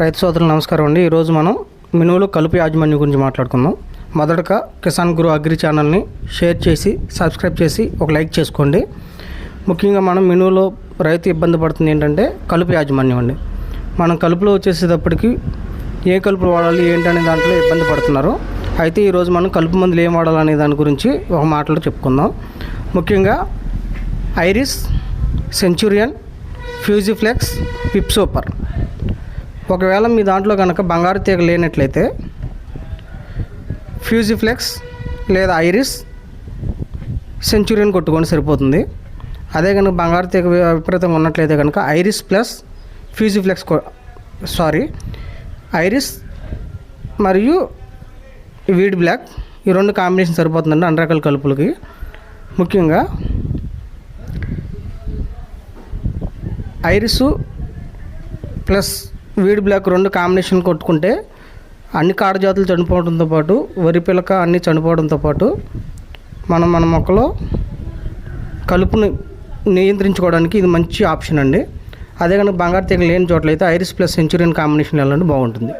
రైతు సోదరులు నమస్కారం అండి. ఈరోజు మనం మినువులు కలుపు యాజమాన్యం గురించి మాట్లాడుకుందాం. మొదటగా కిసాన్ గురు అగ్రి ఛానల్ని షేర్ చేసి సబ్స్క్రైబ్ చేసి ఒక లైక్ చేసుకోండి. ముఖ్యంగా మనం మినువులో రైతు ఇబ్బంది పడుతుంది ఏంటంటే కలుపు యాజమాన్యం అండి. మనం కలుపులో వచ్చేసేటప్పటికి ఏ కలుపులు వాడాలి ఏంటనే దాంట్లో ఇబ్బంది పడుతున్నారు. అయితే ఈరోజు మనం కలుపు మందులు ఏం వాడాలనే దాని గురించి ఒక మాటలో చెప్పుకుందాం. ముఖ్యంగా ఐరిస్ సెంచురియన్ ఫ్యూజిఫ్లెక్స్ పిప్సోపర్ ఒకవేళ మీ దాంట్లో కనుక బంగారు తీగ లేనట్లయితే ఫ్యూజిఫ్లెక్స్ లేదా ఐరిస్ సెంచురియన్ కొట్టుకొని సరిపోతుంది. అదే కనుక బంగారు తీగ విపరీతంగా ఉన్నట్లయితే కనుక Iris plus Fusiflex sorry Iris మరియు వీడ్ బ్లాక్ ఈ రెండు కాంబినేషన్ సరిపోతుందండి అన్ని రకాల కలుపులకి. ముఖ్యంగా ఐరిస్ ప్లస్ వీడ్ బ్లాక్ రెండు కాంబినేషన్ కొట్టుకుంటే అన్ని కాడ జాతులు చనిపోవడంతో పాటు వరి పిలక అన్నీ చనిపోవడంతో పాటు మనం మన మొక్కలో కలుపుని నియంత్రించుకోవడానికి ఇది మంచి ఆప్షన్ అండి. అదే కనుక బంగారు తీగ లేని చోట్లయితే ఐరిస్ ప్లస్ సెంచురియన్ కాంబినేషన్ వెళ్ళండి బాగుంటుంది.